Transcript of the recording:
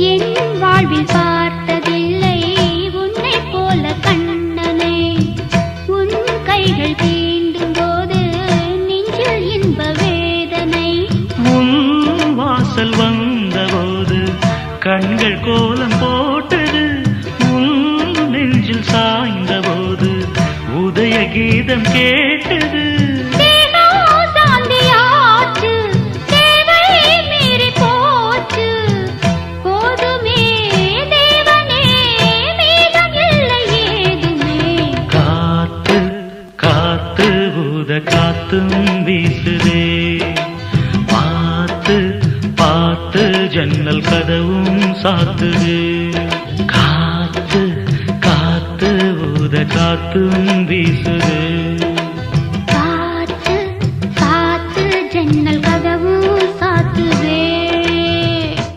என் வாழ்வில் பார்த்ததில்லை. உன்னை போல கண்ணனை உன் கைகள் தீண்டும் போது நெஞ்சில் இன்ப வேதனை. உன் வாசல் வந்தபோது கண்கள் கோலம் போட்டது உன் நெஞ்சில் சாய்ந்தபோது உதய கீதம் கேட்டது. காத்தும் வீசுதே. பார்த்து பார்த்து ஜன்னல் கதவும் சாத்துது. காத்து காத்து ஊத காத்தும் வீசுதே.